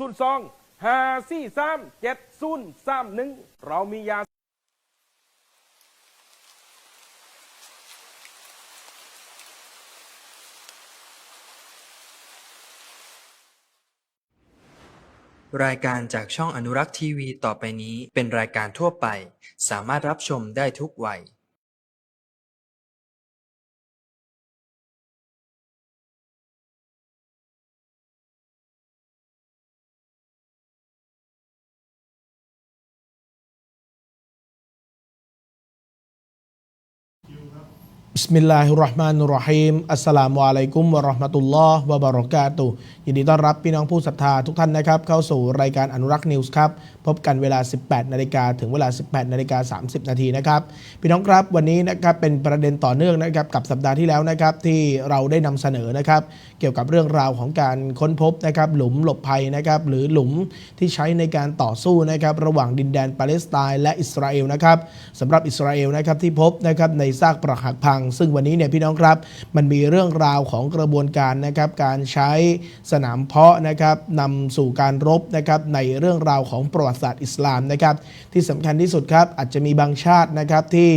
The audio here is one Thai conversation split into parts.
ศูนย์สองห้าสี่สามเจ็ดศูนย์สามหนึ่งเรามียารายการจากช่องอนุรักษ์ทีวีต่อไปนี้เป็นรายการทั่วไป สามารถรับชมได้ทุกวัย บิสมิลลาฮิรราะห์มานุรราะฮีมอัสสลามุอะลัยกุมวะเราะห์มะตุลลอฮ์วะบะเราะกาตุยินดีต้อนรับพี่น้องผู้ศรัทธาทุกท่านนะครับ เข้าสู่รายการอนุรักษ์นิวส์ครับ พบกันเวลา 18 นาฬิกาถึงเวลา 18 นาฬิกา 30 นาทีนะครับ พี่น้องครับวันนี้นะครับเป็นประเด็นต่อเนื่องนะครับกับสัปดาห์ที่แล้วนะครับที่เราได้นำเสนอนะครับ เกี่ยวกับเรื่องราวของการค้นพบนะครับหลุมหลบภัยนะครับหรือหลุมที่ใช้ในการต่อสู้นะครับระหว่างดินแดนปาเลสไตน์และอิสราเอลนะครับสำหรับอิสราเอลนะครับที่พบนะครับในซากปรักหักพัง ซึ่งวันนี้เนี่ยพี่น้องครับ มันมีเรื่องราวของกระบวนการนะครับการใช้สนามเพาะนะครับนำสู่การรบนะครับในเรื่องราวของประวัติศาสตร์อิสลามนะครับที่สำคัญที่สุดครับอาจจะมีบางชาตินะครับที่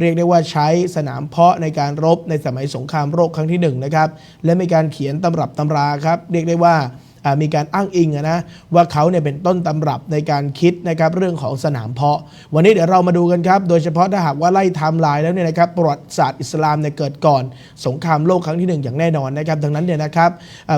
เรียกได้ว่าใช้สนามเพาะในการรบในสมัยสงครามโลกครั้งที่หนึ่งนะครับและมีการเขียนตำรับตำราครับ เรียกได้ว่า มีการอ้างอิงนะว่าเขาเนี่ยเป็นต้นตำรับในการคิดนะครับเรื่องของสนามเพาะ วันนี้เดี๋ยวเรามาดูกันครับ โดยเฉพาะถ้าหากว่าไล่ไทม์ไลน์แล้วเนี่ยนะครับประวัติศาสตร์อิสลามเนี่ยเกิดก่อน สงครามโลกครั้งที่หนึ่งอย่างแน่นอนนะครับดังนั้นเนี่ยนะครับ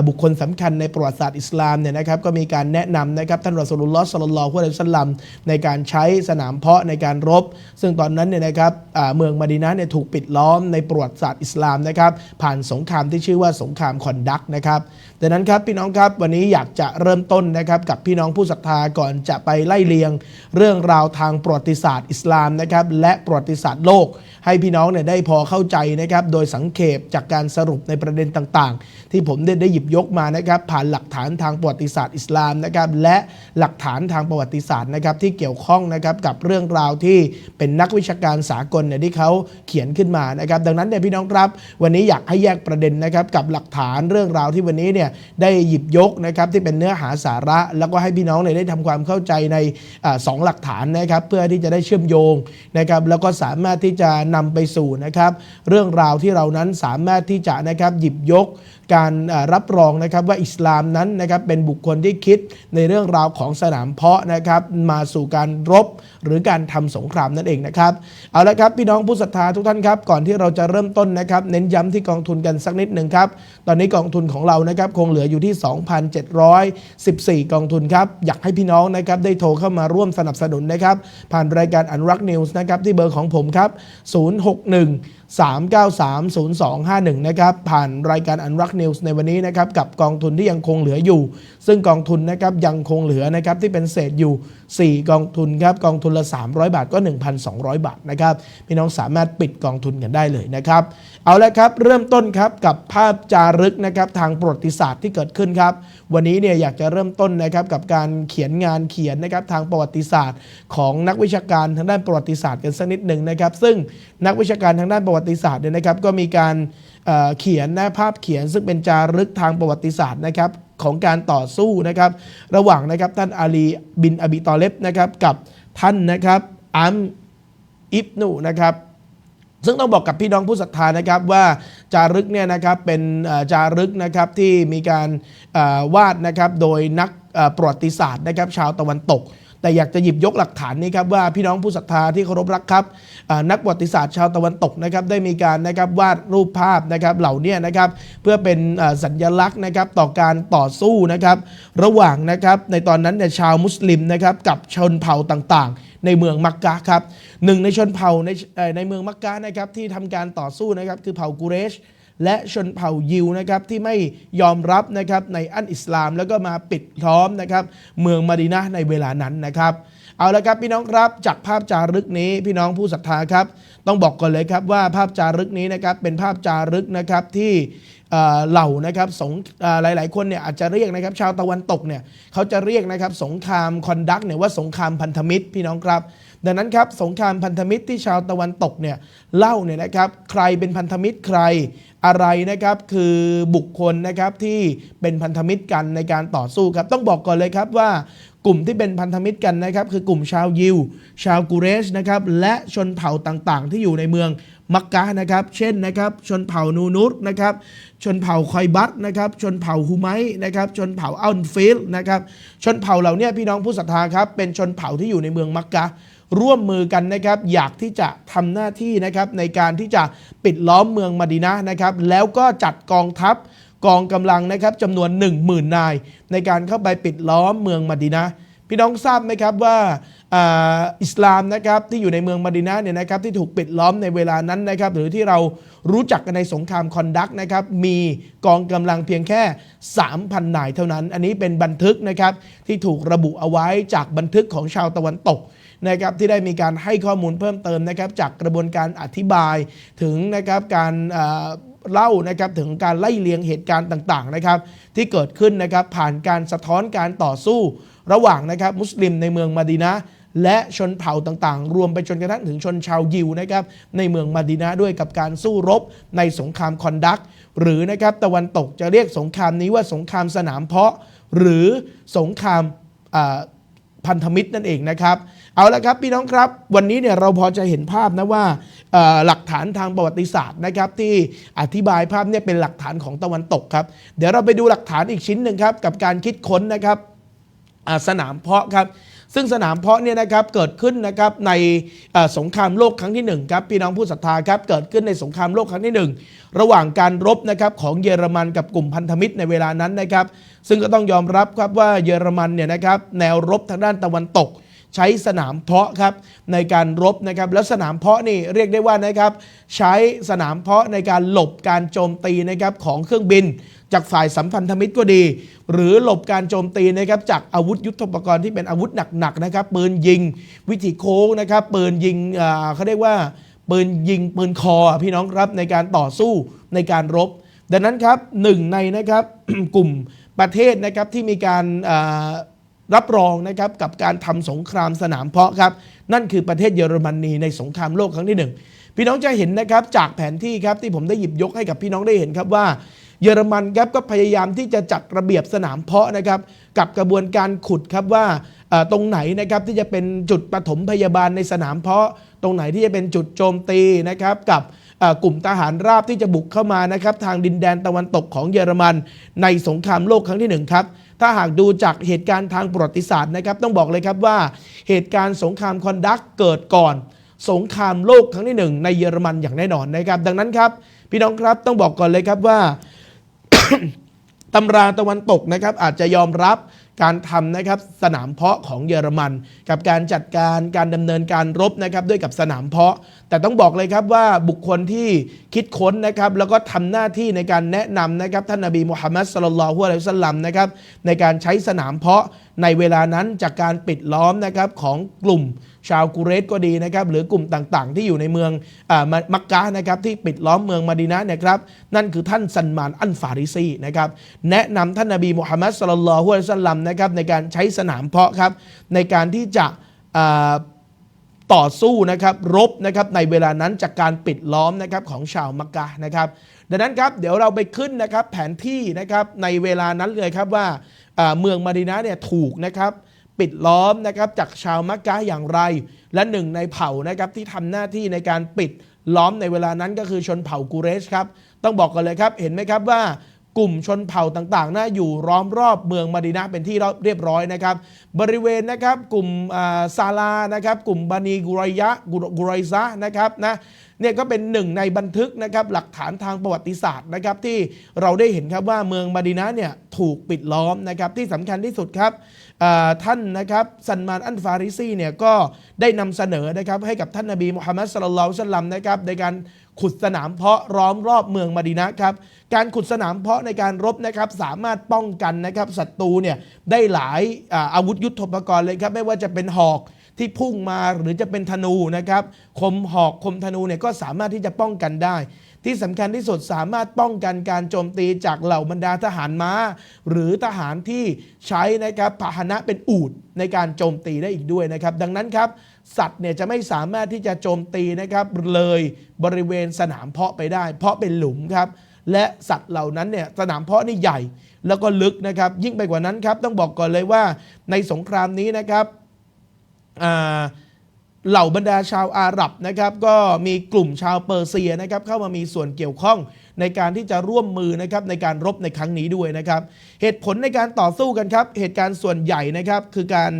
บุคคลสำคัญในประวัติศาสตร์อิสลามเนี่ยนะครับก็มีการแนะนำนะครับท่านรอสุลลอฮ์ศ็อลลลลอฮุอะลัยฮิวะซัลลัมในการใช้สนามเพาะในการรบ ซึ่งตอนนั้นเนี่ยนะครับเมืองมะดีนะเนี่ยถูกปิดล้อมในประวัติศาสตร์อิสลามนะครับผ่านสงครามที่ชื่อว่าสงครามคอนดักนะครับ ดังนั้นครับพี่น้องครับวันนี้อยากจะเริ่มต้นนะครับกับพี่น้องผู้ศรัทธาก่อนจะไปไล่เลียง เรื่องราวทางประวัติศาสตร์อิสลามนะครับและประวัติศาสตร์โลก ให้พี่น้องเนี่ยได้พอเข้าใจนะครับโดยสังเขปจากการสรุปในประเด็นต่างๆ ที่ผมได้ได้หยิบยกมานะครับผ่านหลักฐานทางประวัติศาสตร์อิสลามนะครับและหลักฐานทางประวัติศาสตร์นะครับที่เกี่ยวข้องนะครับกับเรื่องราวที่เป็นนักวิชาการสากลเนี่ยที่เขาเขียนขึ้นมานะครับดังนั้นเนี่ยพี่น้องครับ วันนี้อยากให้แยกประเด็นนะครับกับหลักฐานเรื่องราวที่วันนี้เนี่ยได้หยิบยกนะครับที่เป็นเนื้อหาสาระ แล้วก็ให้พี่น้องเนี่ยได้ทำความเข้าใจในอสองหลักฐานนะครับเพื่อที่จะได้เชื่อมโยงนะครับแล้วก็สามารถที่จะนำไปสู่นะครับเรื่องราวที่เรานั้นสามารถที่จะนะครับหยิบยกการรับรองนะครับว่าอิสลามนั้นนะครับเป็นบุคคลที่คิดในเรื่องราวของสนามเพาะนะครับมาสู่การรบหรือการทำสงครามนั่นเองนะครับเอาละครับพี่น้องผู้ศรัทธาทุกท่านครับก่อนที่เราจะเริ่มต้นนะครับเน้นย้ำที่กองทุนกันสักนิดหนึ่งครับตอนนี้กองทุนของเรานะครับคงเหลืออยู่ที่ 2,714 กองทุนครับอยากให้พี่น้องนะครับได้โทรเข้ามาร่วมสนับสนุนนะครับผ่านรายการอันรักนิวส์นะครับที่เบอร์ของผมครับ061 3930251 นะครับ ผ่านรายการอันรักนิวส์ในวันนี้นะครับ กับกองทุนที่ยังคงเหลืออยู่ ซึ่งกองทุนนะครับยังคงเหลือนะครับที่เป็นเศษอยู่ 4 กองทุนครับกองทุนละ 300 บาทก็ 1,200 บาทนะครับพี่น้องสามารถปิดกองทุนกันได้เลยนะครับเอาละครับเริ่มต้นครับกับภาพจารึกนะครับทางประวัติศาสตร์ที่เกิดขึ้นครับวันนี้เนี่ยอยากจะเริ่มต้นนะครับกับการเขียนงานเขียนนะครับทางประวัติศาสตร์ ของนักวิชาการทางด้านประวัติศาสตร์กันสักนิดหนึ่งนะครับ ซึ่งนักวิชาการทางด้านประวัติศาสตร์เนี่ยนะครับก็มีการเขียนนะภาพเขียนซึ่งเป็นจารึกทางประวัติศาสตร์นะครับ ของการต่อสู้นะครับระหว่างนะครับท่านอาลีบินอบิตอเลบนะครับกับท่านนะครับอัมอิบนูนะครับซึ่งต้องบอกกับพี่น้องผู้ศรัทธานะครับว่าจารึกเนี่ยนะครับเป็นจารึกนะครับที่มีการวาดนะครับโดยนักประวัติศาสตร์นะครับชาวตะวันตก แต่อยากจะหยิบยกหลักฐานนี้ครับว่าพี่น้องผู้ศรัทธาที่เคารพรักครับนักประวัติศาสตร์ชาวตะวันตกนะครับได้มีการนะครับวาดรูปภาพนะครับเหล่านี้นะครับเพื่อเป็นสัญลักษณ์นะครับต่อการต่อสู้นะครับระหว่างนะครับในตอนนั้นเนี่ยชาวมุสลิมนะครับกับชนเผ่าต่างๆ ในเมืองมักกะครับหนึ่งในชนเผ่าในในเมืองมักกะนะครับที่ทำการต่อสู้นะครับคือเผ่ากุเรช และชนเผ่ายิวนะครับที่ไม่ยอมรับนะครับในอันอิสลามแล้วก็มาปิดล้อมนะครับเมืองมะดีนะในเวลานั้นนะครับเอาละครับพี่น้องครับจากภาพจารึกนี้พี่น้องผู้ศรัทธาครับ ต้องบอกก่อนเลยครับว่าภาพจารึกนี้นะครับเป็นภาพจารึกนะครับที่เหล่านะครับสงหลาย ๆ คนเนี่ยอาจจะเรียกนะครับ ชาวตะวันตกเนี่ยเขาจะเรียกนะครับสงครามคอนดักเนี่ยว่าสงครามพันธมิตรพี่น้องครับ ดังนั้นครับสงครามพันธมิตรที่ชาวตะวันตกเนี่ยเล่าเนี่ยนะครับใครเป็นพันธมิตรใครอะไรนะครับคือบุคคลนะครับที่เป็นพันธมิตรกันในการต่อสู้ครับต้องบอกก่อนเลยครับว่ากลุ่มที่เป็นพันธมิตรกันนะครับ คือกลุ่มชาวยิว ชาวกุเรชนะครับและชนเผ่าต่างๆ ที่อยู่ในเมืองมักกะนะครับ เช่นนะครับชนเผ่านูนุสนะครับชนเผ่าคอยบัตนะครับชนเผ่าฮูไมนะครับชนเผ่าอัลฟิลนะครับชนเผ่าเหล่านี้พี่น้องผู้ศรัทธาครับเป็นชนเผ่าที่อยู่ในเมืองมักกะ ร่วมมือกันนะครับ อยากที่จะทำหน้าที่นะครับในการที่จะปิดล้อมเมืองมดีนะนะครับ แล้วก็จัดกองทัพกองกำลังนะครับจำนวน 1 0,000 นาย ในการเข้าไปปิดล้อมเมืองมดีนะพี่น้องทราบไหมครับว่าอ,อิสลามนะครับที่อยู่ในเมืองมดีนะเนี่ยนะครับที่ถูกปิดล้อมในเวลานั้นนะครับหรือที่เรารู้จักกันในสงครามคอนดักนะครับมีกองกำลังเพียงแค่ 3,000 นายเท่านั้น อันนี้เป็นบันทึกนะครับที่ถูกระบุเอาไว้จากบันทึกของชาวตะวันตก นะครับที่ได้มีการให้ข้อมูลเพิ่มเติมนะครับจากกระบวนการอธิบายถึงนะครับการเล่านะครับถึงการไล่เลียงเหตุการณ์ต่างๆนะครับที่เกิดขึ้นนะครับผ่านการสะท้อนการต่อสู้ ระหว่างนะครับมุสลิมในเมืองมาดีนะและชนเผ่าต่างๆ รวมไปจนกระทั่งถึงชนชาวยิวนะครับในเมืองมาดีนะด้วยกับการสู้รบในสงครามคอนดัก หรือนะครับตะวันตกจะเรียกสงครามนี้ว่าสงครามสนามเพาะ หรือสงครามพันธมิตรนั่นเองนะครับ เอาละครับพี่น้องครับ วันนี้เนี่ยเราพอจะเห็นภาพนะว่าหลักฐานทางประวัติศาสตร์นะครับ ที่อธิบายภาพเนี่ยเป็นหลักฐานของตะวันตกครับ เดี๋ยวเราไปดูหลักฐานอีกชิ้นหนึ่งครับ กับการคิดค้นนะครับสนามเพาะครับซึ่งสนามเพาะเนี่ยนะครับเกิดขึ้นนะครับในสงครามโลกครั้งที่หนึ่งครับพี่น้องผู้ศรัทธาครับเกิดขึ้นในสงครามโลกครั้งที่หนึ่งระหว่างการรบนะครับของเยอรมันกับกลุ่มพันธมิตรในเวลานั้นนะครับ ซึ่งก็ต้องยอมรับครับว่าเยอรมันเนี่ยนะครับแนวรบทางด้านตะวันตก ใช้สนามเพาะครับในการรบนะครับแล้วสนามเพาะนี่เรียกได้ว่านะครับใช้สนามเพาะในการหลบการโจมตีนะครับของเครื่องบิน จากฝ่ายสัมพันธมิตรก็ดี หรือหลบการโจมตีนะครับจากอาวุธยุทโธปกรณ์ที่เป็นอาวุธหนักๆนะครับปืนยิงวิถีโค้งนะครับปืนยิงเขาเรียกว่าปืนยิงปืนคอพี่น้องครับในการต่อสู้ในการรบ ดังนั้นครับหนึ่งในนะครับกลุ่มประเทศนะครับที่มีการ รับรองนะครับกับการทำสงครามสนามเพาะครับ นั่นคือประเทศเยอรมนีในสงครามโลกครั้งที่หนึ่งพี่น้องจะเห็นนะครับจากแผนที่ครับที่ผมได้หยิบยกให้กับพี่น้องได้เห็นครับว่าเยอรมันครับก็พยายามที่จะจัดระเบียบสนามเพาะนะครับกับกระบวนการขุดครับว่าตรงไหนนะครับที่จะเป็นจุดปฐมพยาบาลในสนามเพาะ ตรงไหนที่จะเป็นจุดโจมตีนะครับกับกลุ่มทหารราบที่จะบุกเข้ามานะครับทางดินแดนตะวันตกของเยอรมันในสงครามโลกครั้งที่หนึ่งครับ ถ้าหากดูจากเหตุการณ์ทางประวัติศาสตร์นะครับ ต้องบอกเลยครับว่าเหตุการณ์สงครามคอนดักเกิดก่อน สงครามโลกครั้งที่หนึ่งในเยอรมันอย่างแน่นอนนะครับ ดังนั้นครับ พี่น้องครับต้องบอกก่อนเลยครับว่าตำราตะวันตกนะครับอาจจะยอมรับ การทำนะครับสนามเพาะของเยอรมัน กับการจัดการการดำเนินการรบนะครับด้วยกับสนามเพาะ แต่ต้องบอกเลยครับว่าบุคคลที่คิดค้นนะครับแล้วก็ทำหน้าที่ในการแนะนำนะครับท่านนบีมุฮัมมัดสลลัลฮุอะลัยฮิวะสัลลัมนะครับในการใช้สนามเพาะในเวลานั้นจากการปิดล้อมนะครับของกลุ่มชาวกุเรชก็ดีนะครับหรือกลุ่มต่างๆ ที่อยู่ในเมืองอมักกะนะครับที่ปิดล้อมเมืองมาดีนะนะครับนั่นคือท่านซันมานอันฟาริซีนะครับแนะนำท่านนบีมุฮัมมัดสลลัลฮุอะลัยฮิวะสัลลัมนะครับในการใช้สนามเพาะครับในการที่จะต่อสู้นะครับรบนะครับในเวลานั้นจากการปิดล้อมนะครับของชาวมักกะนะครับดังนั้นครับเดี๋ยวเราไปขึ้นนะครับแผนที่นะครับในเวลานั้นเลยครับว่า เมืองมาดินะเนี่ยถูกนะครับปิดล้อมนะครับจากชาวมักกะอย่างไร และหนึ่งในเผ่านะครับที่ทำหน้าที่ในการปิดล้อมในเวลานั้นก็คือชนเผ่ากูเรชครับ ต้องบอกกันเลยครับ เห็นไหมครับว่า กลุ่มชนเผ่าต่างๆนะอยู่ล้อมรอบเมืองมาดีนะเป็นที่เรียบร้อยนะครับ บริเวณนะครับกลุ่มซาลานะครับ กลุ่มบานีกุไรยะกุรกุไรซะนะครับนะเนี่ยก็เป็นหนึ่งในบันทึกนะครับหลักฐานทางประวัติศาสตร์นะครับ ที่เราได้เห็นครับว่าเมืองมาดีนะเนี่ยถูกปิดล้อมนะครับที่สำคัญที่สุดครับท่านนะครับซันมานอันฟาริซีเนี่ยก็ได้นำเสนอนะครับให้กับท่านนบีมุฮัมมัดสลลัลลอฮุอะลัยฮิวะสัลลัมนะครับในการ ขุดสนามเพาะล้อมรอบเมืองมะดีนะครับการขุดสนามเพาะในการรบนะครับสามารถป้องกันนะครับศัตรูเนี่ยได้หลายอาอาวุธยุทโธปกรณ์เลยครับไม่ว่าจะเป็นหอกที่พุ่งมาหรือจะเป็นธนูนะครับคมหอกคมธนูเนี่ยก็สามารถที่จะป้องกันได้ ที่สำคัญที่สุดสามารถป้องกันการโจมตีจากเหล่าบรรดาทหารม้า หรือทหารที่ใช้นะครับพาหนะเป็นอูดในการโจมตีได้อีกด้วยนะครับ ดังนั้นครับ สัตว์เนี่ยจะไม่สามารถที่จะโจมตีนะครับเลยบริเวณสนามเพาะไปได้ เพราะเป็นหลุมครับและสัตว์เหล่านั้นเนี่ยสนามเพาะนี่ใหญ่แล้วก็ลึกนะครับยิ่งไปกว่านั้นครับต้องบอกก่อนเลยว่าในสงครามนี้นะครับอ่า เหล่าบรรดาชาวอาหรับนะครับก็มีกลุ่มชาวเปอร์เซียนะครับเข้ามามีส่วนเกี่ยวข้องในการที่จะร่วมมือนะครับในการรบในครั้งนี้ด้วยนะครับ เหตุผลในการต่อสู้กันครับ เหตุการณ์ส่วนใหญ่นะครับคือการ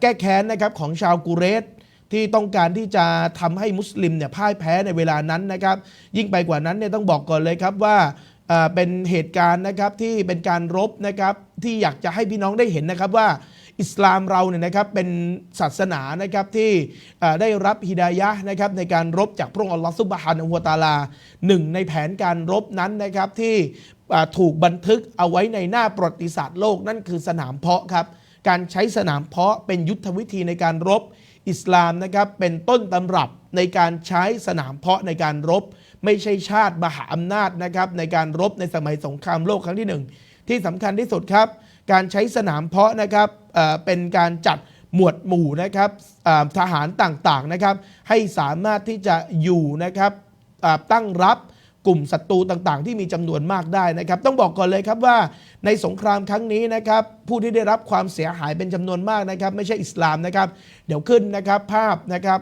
แก้แค้นนะครับของชาวกูเรสที่ต้องการที่จะทำให้มุสลิมเนี่ยพ่ายแพ้ในเวลานั้นนะครับ ยิ่งไปกว่านั้นเนี่ยต้องบอกก่อนเลยครับว่าเป็นเหตุการณ์นะครับที่เป็นการรบนะครับที่อยากจะให้พี่น้องได้เห็นนะครับว่า อิสลามเราเนี่ยนะครับเป็นศาสนานะครับที่ได้รับฮิดายะนะครับในการรบจากพระองค์อัลลอฮฺซุบฮานะฮูวะตาลาหนึ่งในแผนการรบนั้นนะครับที่ถูกบันทึกเอาไว้ในหน้าประวัติศาสตร์โลกนั่นคือสนามเพาะครับการใช้สนามเพาะเป็นยุทธวิธีในการรบอิสลามนะครับเป็นต้นตำรับในการใช้สนามเพาะในการรบ ไม่ใช่ชาติมหาอำนาจนะครับในการรบในสมัยสงครามโลกครั้งที่หนึ่งที่สำคัญที่สุดครับ การใช้สนามเพาะนะครับเป็นการจัดหมวดหมู่นะครับทหารต่างๆนะครับ ให้สามารถที่จะอยู่นะครับตั้งรับกลุ่มศัตรูต่างๆ ที่มีจำนวนมากได้นะครับ ต้องบอกก่อนเลยครับว่าในสงครามครั้งนี้นะครับ ผู้ที่ได้รับความเสียหายเป็นจำนวนมากนะครับ ไม่ใช่อิสลามนะครับ เดี๋ยวขึ้นนะครับภาพนะครับ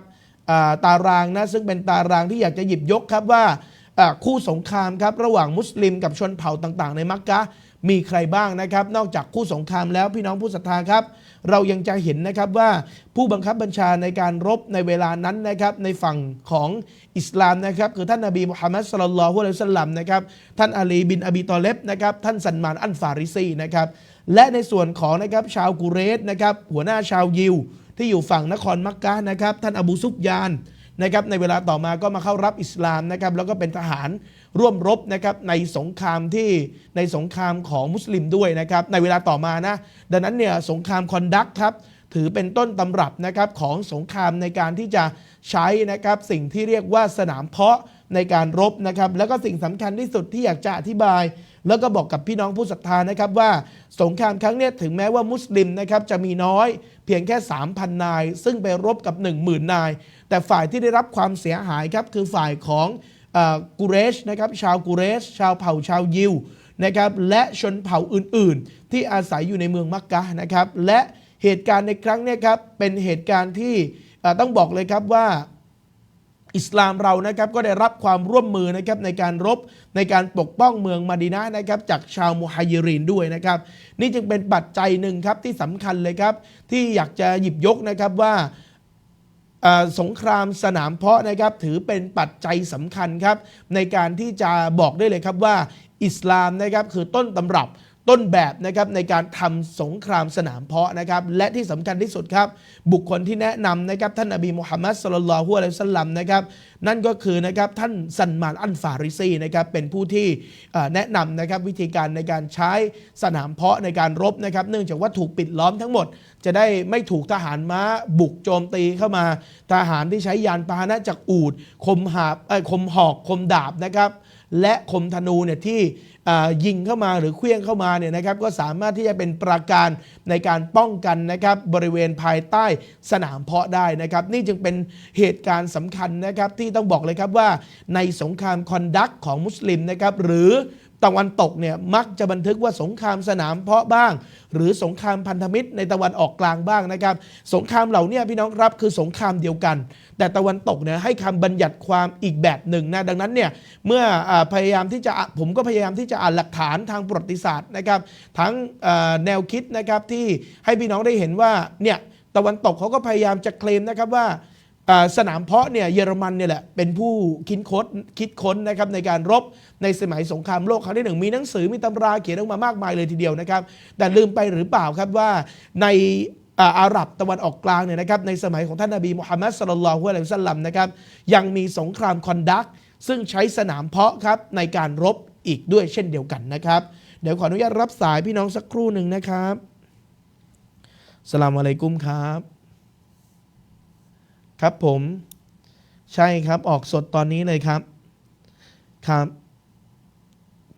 ตารางนะซึ่งเป็นตารางที่อยากจะหยิบยกครับว่า คู่สงครามครับระหว่างมุสลิมกับชนเผ่าต่างๆ ในมักกะมีใครบ้างนะครับ นอกจากคู่สงครามแล้วพี่น้องผู้ศรัทธาครับ เรายังจะเห็นนะครับว่าผู้บังคับบัญชาในการรบในเวลานั้นนะครับ ในฝั่งของอิสลามนะครับ คือท่านนบีมุฮัมมัดสลลัลลอฮุอะลัยฮิวะสัลลัมนะครับท่านอาลีบินอบีตอเลบนะครับท่านสันมานอันฟาริซีนะครับและในส่วนของนะครับชาวกุเรสนะครับหัวหน้าชาวยิว ที่อยู่ฝั่งนครมักกะนะครับท่านอบูซุบยาน นะครับในเวลาต่อมาก็มาเข้ารับอิสลามนะครับแล้วก็เป็นทหารร่วมรบนะครับในสงครามที่ในสงครามของมุสลิมด้วยนะครับในเวลาต่อมานะดังนั้นเนี่ยสงครามคอนดักครับถือเป็นต้นตำรับนะครับของสงครามในการที่จะใช้นะครับสิ่งที่เรียกว่าสนามเพาะในการรบนะครับแล้วก็สิ่งสำคัญที่สุดที่อยากจะอธิบาย แล้วก็บอกกับพี่น้องผู้ศรัทธานะครับว่าสงครามครั้งนี้ถึงแม้ว่ามุสลิมนะครับจะมีน้อยเพียงแค่ 3,000 นาย ซึ่งไปรบกับ 10,000 นาย แต่ฝ่ายที่ได้รับความเสียหายครับคือฝ่ายของอกุเรชนะครับชาวกุเรช ชาวเผ่าชาวยิวนะครับและชนเผ่าอื่นๆ ที่อาศัยอยู่ในเมืองมักกะนะครับและเหตุการณ์ในครั้งนี้ครับเป็นเหตุการณ์ที่ต้องบอกเลยครับว่าอิสลามเรานะครับก็ได้รับความร่วมมือนะครับในการรบในการปกป้องเมืองมาดีนะห์นะครับจากชาวมุฮัยิรินด้วยนะครับนี่จึงเป็นปัจจัยหนึ่งครับที่สำคัญเลยครับที่อยากจะหยิบยกนะครับว่า สงครามสนามเพาะนะครับถือเป็นปัจจัยสำคัญครับในการที่จะบอกได้เลยครับว่าอิสลามนะครับคือต้นตำรับ ต้นแบบนะครับในการทำสงครามสนามเพาะนะครับและที่สำคัญที่สุดครับ บุคคลที่แนะนำนะครับท่านอบีมุฮัมมัดสลลัลฮุอะลัยสัลลัมนะครับนั่นก็คือนะครับท่านซันมานอันฟาริซีนะครับเป็นผู้ที่แนะนำนะครับวิธีการในการใช้สนามเพาะในการรบนะครับเนื่องจากว่าถูกปิดล้อมทั้งหมด จะได้ไม่ถูกทหารม้าบุกโจมตีเข้ามา ทหารที่ใช้ยานพาหนะจากอูดคมหาบคมหอกคมดาบนะครับ และคมธนูเนี่ยที่ยิงเข้ามาหรือเคลี้ยงเข้ามาเนี่ยนะครับก็สามารถที่จะเป็นปราการในการป้องกันนะครับบริเวณภายใต้สนามเพาะได้นะครับ นี่จึงเป็นเหตุการณ์สำคัญนะครับที่ต้องบอกเลยครับว่าในสงครามคอนดักของมุสลิมนะครับหรือ ตะวันตกเนี่ยมักจะบันทึกว่าสงครามสนามเพาะบ้าง หรือสงครามพันธมิตรในตะวันออกกลางบ้างนะครับ สงครามเหล่านี้พี่น้องครับคือสงครามเดียวกัน แต่ตะวันตกเนี่ยให้คำบัญญัติความอีกแบบหนึ่งนะดังนั้นเนี่ยเมื่ออพยายามที่จะผมก็พยายามที่จะอ่านหลักฐานทางประวัติศาสตร์นะครับทั้งแนวคิดนะครับที่ให้พี่น้องได้เห็นว่าเนี่ยตะวันตกเขาก็พยายามจะเคลมนะครับว่า สนามเพาะเนี่ยเยอรมันเนี่ยแหละเป็นผู้คิดค้นคิดค้นนะครับในการรบในสมัยสงครามโลกครั้งที่หนึ่งมีหนังสือมีตำราเขียนออกมามากมายเลยทีเดียวนะครับ แต่ลืมไปหรือเปล่าครับว่าในอาหรับตะวันออกกลางเนี่ยนะครับในสมัยของท่านนบีมุฮัมมัดสลลัลฮุอะลัยฮิสัลลัมนะครับยังมีสงครามคอนดักซึ่งใช้สนามเพาะครับในการรบอีกด้วยเช่นเดียวกันนะครับ เดี๋ยวขออนุญาตรับสายพี่น้องสักครู่หนึ่งนะครับสลามอะลัยกุมครับ ครับผม ใช่ครับออกสดตอนนี้เลยครับ ครับ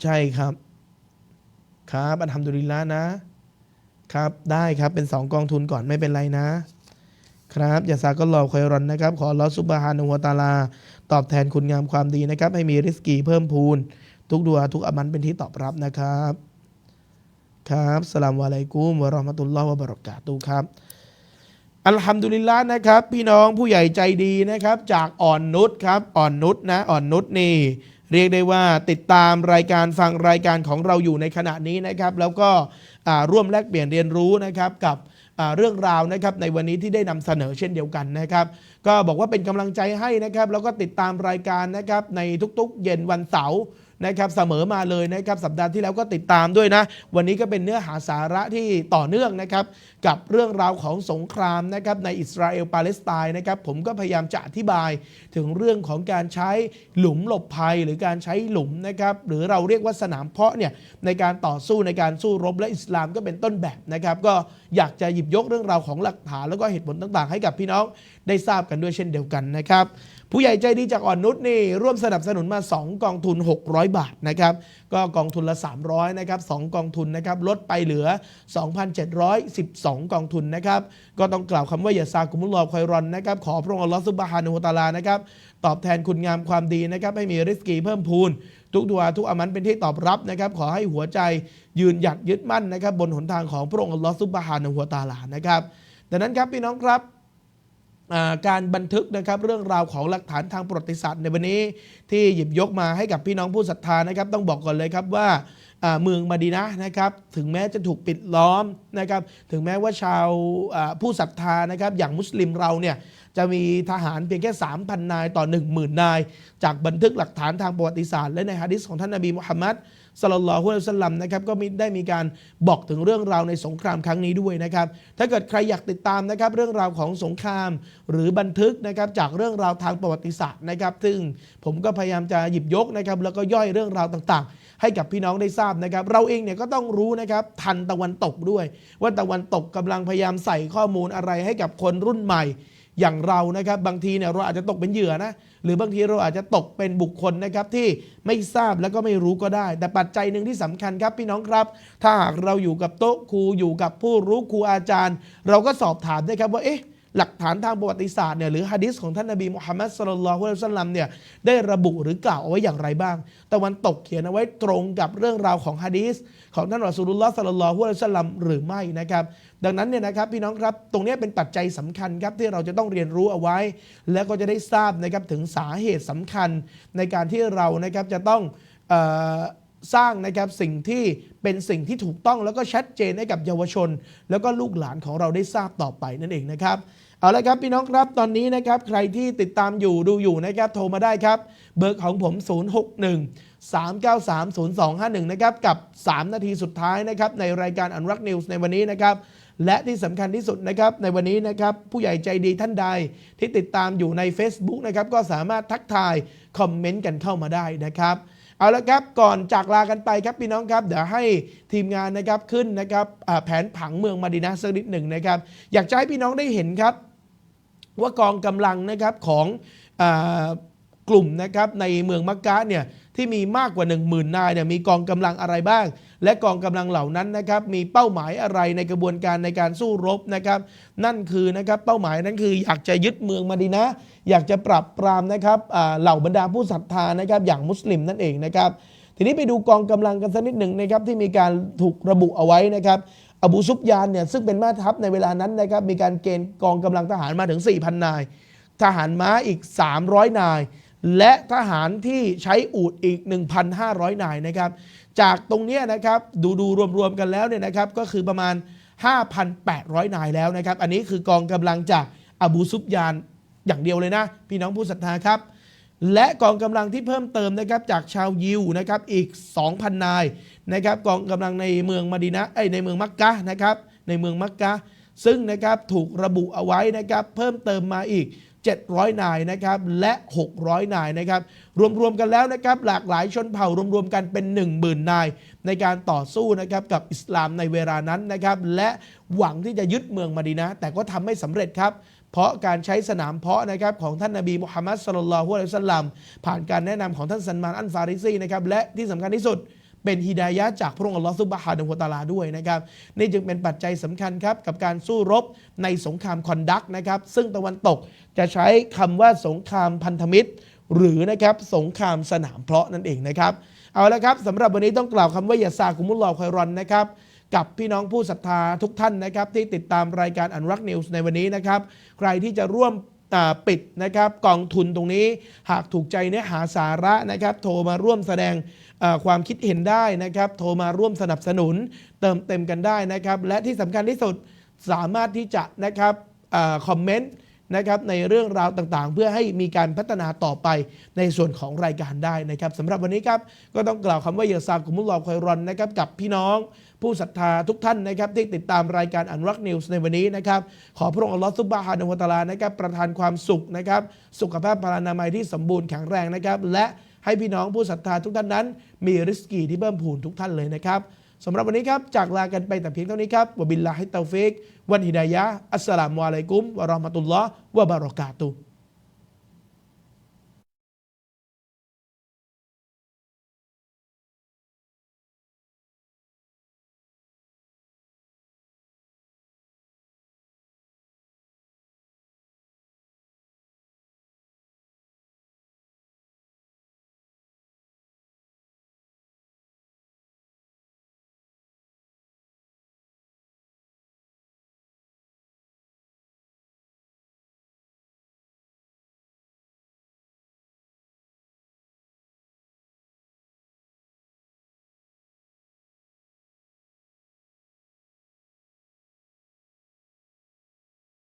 ใช่ครับ ครับอันทำดุลิลละนะ ครับได้ครับเป็นสองกองทุนก่อนไม่เป็นไรนะครับอย่าซาก็รอคอยรอนนะครับ ขอลอฮ์ซุบฮานะฮูวตาลา ตอบแทนคุณงามความดีนะครับ ให้มีริสกีเพิ่มพูน ทุกดัวทุกอมันเป็นที่ตอบรับนะครับ ครับสลามวะอะลัยกุมวะราะห์มะตุลลอฮ์วะบราะกาตุฮ์ครับ อัลฮัมดุลิลละห์นะครับ พี่น้องผู้ใหญ่ใจดีนะครับ จากอ่อนนุชครับอ่อนนุชนะอ่อนนุชนี่ เรียกได้ว่าติดตามรายการฟังรายการของเราอยู่ในขณะนี้นะครับ แล้วก็ร่วมแลกเปลี่ยนเรียนรู้นะครับกับเรื่องราวนะครับในวันนี้ที่ได้นำเสนอเช่นเดียวกันนะครับ ก็บอกว่าเป็นกำลังใจให้นะครับ แล้วก็ติดตามรายการนะครับในทุกๆ เย็นวันเสาร์ นะครับเสมอมาเลยนะครับสัปดาห์ที่แล้วก็ติดตามด้วยนะ วันนี้ก็เป็นเนื้อหาสาระที่ต่อเนื่องนะครับกับเรื่องราวของสงครามนะครับในอิสราเอลปาเลสไตน์นะครับผมก็พยายามจะอธิบายถึงเรื่องของการใช้หลุมหลบภัยหรือการใช้หลุมนะครับหรือเราเรียกว่าสนามเพาะเนี่ยในการต่อสู้ในการสู้รบและอิสลามก็เป็นต้นแบบนะครับก็อยากจะหยิบยกเรื่องราวของหลักฐานแล้วก็เหตุผลต่างๆ ให้กับพี่น้องได้ทราบกันด้วยเช่นเดียวกันนะครับ ผู้ใหญ่ใจดีจากอ่อนนุชนี่ร่วมสนับสนุนมา 2 กองทุน 600 บาทนะครับก็กองทุนละ 300นะครับ2กองทุนนะครับลดไปเหลือ 2,712 กองทุนนะครับก็ต้องกล่าวคำว่าอย่าซากุมุลลอคอยรอนนะครับขอพระองค์อัลลอฮ์ซุบฮานะฮูวตาลานะครับตอบแทนคุณงามความดีนะครับให้มีริสกีเพิ่มพูน ทุกดัวทุกอามันเป็นที่ตอบรับนะครับขอให้หัวใจยืนหยัดยึดมั่นนะครับบนหนทางของพระองค์อัลลอฮ์ซุบฮานะฮูวตาลานะครับดังนั้นครับพี่น้องครับ การบันทึกนะครับเรื่องราวของหลักฐานทางประวัติศาสตร์ในวันนี้ที่หยิบยกมาให้กับพี่น้องผู้ศรัทธานะครับ ต้องบอกก่อนเลยครับว่าเมืองมาดีนะนะครับถึงแม้จะถูกปิดล้อมนะครับถึงแม้ว่าชาวผู้ศรัทธานะครับอย่างมุสลิมเราเนี่ยจะมีทหารเพียงแค่ 3,000 นายต่อ 10,000 นาย จากบันทึกหลักฐานทางประวัติศาสตร์และในฮะดิษของท่านนบีมุฮัมมัด สลลัลลอฮุอะลัยฮิสลัมนะครับก็มีได้มีการบอกถึงเรื่องราวในสงครามครั้งนี้ด้วยนะครับ ถ้าเกิดใครอยากติดตามนะครับเรื่องราวของสงครามหรือบันทึกนะครับจากเรื่องราวทางประวัติศาสตร์นะครับ ซึ่งผมก็พยายามจะหยิบยกนะครับแล้วก็ย่อยเรื่องราวต่างๆ ให้กับพี่น้องได้ทราบนะครับ เราเองเนี่ยก็ต้องรู้นะครับทันตะวันตกด้วย ว่าตะวันตกกำลังพยายามใส่ข้อมูลอะไรให้กับคนรุ่นใหม่ อย่างเรานะครับบางทีเนี่ยเราอาจจะตกเป็นเหยื่อนะหรือบางทีเราอาจจะตกเป็นบุคคลนะครับที่ไม่ทราบแล้วก็ไม่รู้ก็ได้ แต่ปัจจัยหนึ่งที่สำคัญครับพี่น้องครับ ถ้าหากเราอยู่กับโต๊ะครูอยู่กับผู้รู้ครูอาจารย์ เราก็สอบถามได้ครับว่าเอ๊ะหลักฐานทางประวัติศาสตร์เนี่ยหรือฮะดิษของท่านนบีมุฮัมมัดสุลลัลฮุอะลัยฮิวะสัลลัมเนี่ยได้ระบุหรือกล่าวเอาไว้อย่างไรบ้างตะวันตกเขียนเอาไว้ตรงกับเรื่องราวของฮะดีษ ของท่านรอสูลุลลอฮ์สัลลัลลอฮุอะลัยฮิสลลัมหรือไม่นะครับ ดังนั้นเนี่ยนะครับพี่น้องครับตรงนี้เป็นปัจจัยสำคัญครับที่เราจะต้องเรียนรู้เอาไว้ แล้วก็จะได้ทราบนะครับถึงสาเหตุสำคัญในการที่เรานะครับจะต้องสร้างนะครับสิ่งที่เป็นสิ่งที่ถูกต้องแล้วก็ชัดเจนให้กับเยาวชน แล้วก็ลูกหลานของเราได้ทราบต่อไปนั่นเองนะครับเอาละครับพี่น้องครับตอนนี้นะครับใครที่ติดตามอยู่ดูอยู่นะครับโทรมาได้ครับ เบอร์ของผม 061 393 0251 นะครับ กับ 3 นาทีสุดท้ายนะครับ ในรายการอันรักนิวส์ในวันนี้นะครับ และที่สำคัญที่สุดนะครับ ในวันนี้นะครับ ผู้ใหญ่ใจดีท่านใดที่ติดตามอยู่ใน Facebook นะครับ ก็สามารถทักทายคอมเมนต์กันเข้ามาได้นะครับ เอาละครับ ก่อนจากลากันไปครับพี่น้องครับ เดี๋ยวให้ทีมงานนะครับขึ้นนะครับแผนผังเมืองมาดีนะสักนิดหนึ่งนะครับ อยากจะให้พี่น้องได้เห็นครับ ว่ากองกำลังนะครับของอกลุ่มนะครับในเมืองมักกะเนี่ย ที่มีมากกว่า 1 0,000 นายเนี่ยมีกองกำลังอะไรบ้าง และกองกำลังเหล่านั้นนะครับมีเป้าหมายอะไรในกระบวนการในการสู้รบนะครับ นั่นคือนะครับเป้าหมายนั้นคืออยากจะยึดเมืองมาดีนะ อยากจะปรับปรามนะครับเหล่าบรรดาผู้ศรัทธานะครับอย่างมุสลิมนั่นเองนะครับ ทีนี้ไปดูกองกำลังกันสักนิดหนึ่งนะครับที่มีการถูกระบุเอาไว้นะครับอบูซุบยานเนี่ยซึ่งเป็นแม่ทัพในเวลานั้นนะครับมีการเกณฑ์กองกำลังทหารมาถึง 4,000 นาย ทหารม้าอีก 300 นาย และทหารที่ใช้อูดอีก 1,500 นายนะครับ จากตรงนี้นะครับดูดูรวมๆกันแล้วเนี่ยนะครับก็คือประมาณ 5,800 นายแล้วนะครับ อันนี้คือกองกำลังจากอบูซุบยานอย่างเดียวเลยนะ พี่น้องผู้ศรัทธาครับ และกองกำลังที่เพิ่มเติมนะครับจากชาวยิวนะครับอีก 2,000 นายนะครับกองกำลังในเมืองมดีนะห์เอ้ยในเมืองมักกะนะครับในเมืองมักกะซึ่งนะครับถูกระบุเอาไว้นะครับเพิ่มเติมมาอีก 700 นายนะครับและ 600 นายนะครับรวมๆกันแล้วนะครับหลากหลายชนเผ่ารวมๆกันเป็น 10,000 นาย ในการต่อสู้นะครับกับอิสลามในเวลานั้นนะครับและหวังที่จะยึดเมืองมะดีนะ แต่ก็ทำไม่สำเร็จครับเพราะการใช้สนามเพาะนะครับของท่านนบีมุฮัมมัดสลลัลฮุอะลัยฮิสลลัมผ่านการแนะนำของท่านซันมานอันฟาริซีนะครับและที่สำคัญที่สุด เป็นฮิดายะจากพระองค์อัลลอฮฺซุบฮานะฮูวตาลาด้วยนะครับนี่จึงเป็นปัจจัยสำคัญครับกับการสู้รบในสงครามคอนดักนะครับซึ่งตะวันตกจะใช้คำว่าสงครามพันธมิตร หรือนะครับสงครามสนามเพาะนั่นเองนะครับเอาละครับสำหรับวันนี้ต้องกล่าวคำว่ายาซากุมุลลอคอยรอนนะครับกับพี่น้องผู้ศรัทธาทุกท่านนะครับ ที่ติดตามรายการอันรักนิวส์ในวันนี้นะครับ ใครที่จะร่วมปิดนะครับกองทุนตรงนี้ หากถูกใจเนื้อหาสาระนะครับ โทรมาร่วมแสดง ความคิดเห็นได้นะครับ โทรมาร่วมสนับสนุนเติมเต็มกันได้นะครับ และที่สำคัญที่สุดสามารถที่จะนะครับอคอมเมนต์นะครับในเรื่องราวต่างๆ เพื่อให้มีการพัฒนาต่อไปในส่วนของรายการได้นะครับสำหรับวันนี้ครับก็ต้องกล่าวคำว่าเยซากุมุลลอฮ์คอยรอนนะครับกับพี่น้อง ผู้ศรัทธาทุกท่านนะครับที่ติดตามรายการอันรักนิวส์ในวันนี้นะครับขอพระองค์อัลลอฮฺซุบะฮานะฮูวะตาลานะครับประทานความสุขนะครับสุขภาพพลานามัยที่สมบูรณ์แข็งแรงนะครับและ ให้พี่น้องผู้ศรัทธาทุกท่านนั้น มีริสกีที่เพิ่มพูนทุกท่านเลยนะครับสำหรับวันนี้ครับ จากลากันไปแต่เพียงเท่านี้ครับวบิลลาฮิตตาฟิกวันฮิดายะอัสสลามุอะลัยกุมวะราะห์มะตุลลอฮ์วะบารอกาตุ